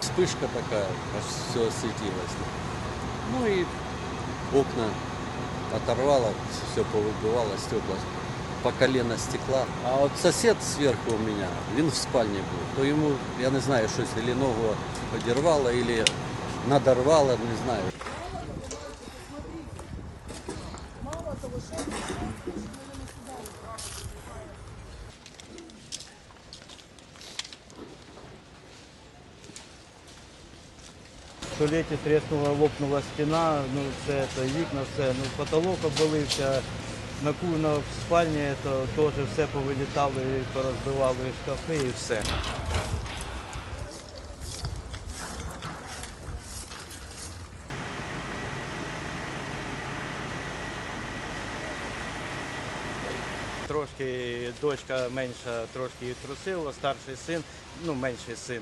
вспышка такая, аж все осветилось. Ну и окна оторвало, все повыбивало, стекла по колено стекла. А от сосед сверху у меня, він в спальні був, то йому, я не знаю, щось или ногу одірвало, или надорвало, не знаю. В туалеті треснула, лопнула стіна, ну все це вікна, все. Ну потолок обвалився, на кухні в спальні то теж все повилітало і порозбивало і шкафи і все. Трошки дочка менша трошки її трусила, старший син, ну менший син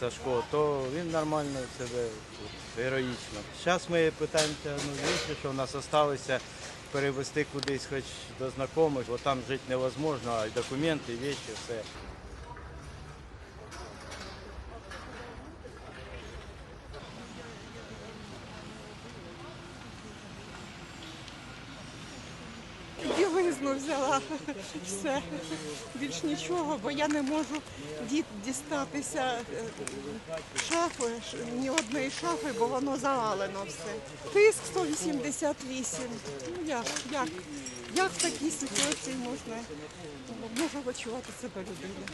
Сашко, то він нормально себе героїчно. Зараз ми питаємося ну, вещи, що в нас залишилося, перевезти кудись хоч до знайомих, бо там жити невозможно, а й документи, речі, все. Білизну взяла все. Більш нічого, бо я не можу ді- дістатися е, шафи, ні одної шафи, бо воно завалено все. Тиск 188. Ну як, як? Як в такій ситуації можна, можна почувати себе людина?